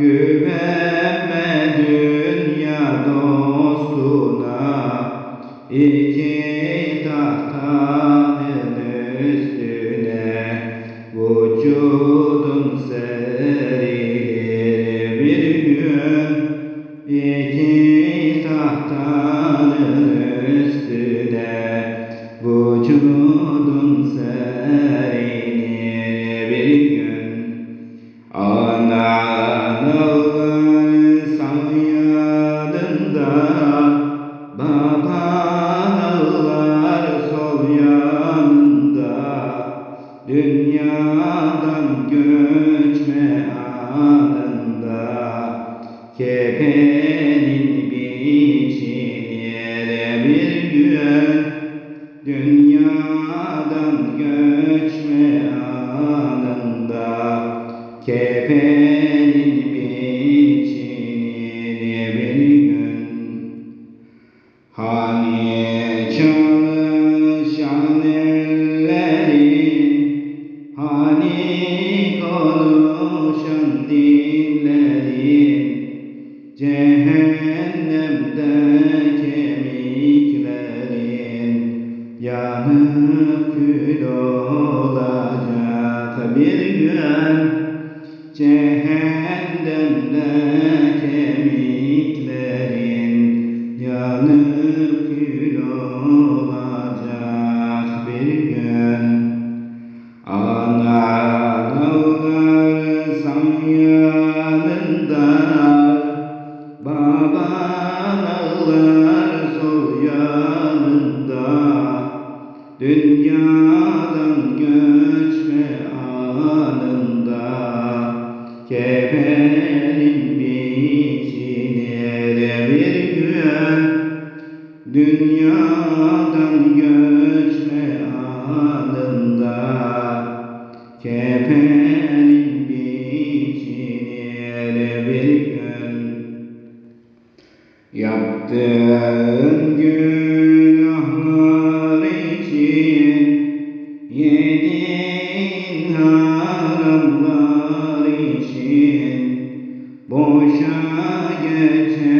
Güvenme dünya dostuna. İki tahtanın üstüne Vücudun serilir bir gün. İki tahtanın üstüne Vücudun serilir bir gün. Dünyadan göçme anında Kefenin biçilir Cehennemde kemiklerin yanıp Dünyadan göçme anında Kefenin biçilir bir gün Yaptığın günahlar için Yediğin haramlar için Boşa geçen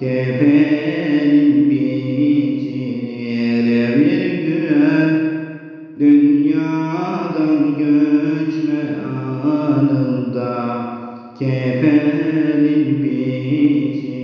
Kefenin biçilir bir gün Dünyadan göçme anında. Kefenin biçilir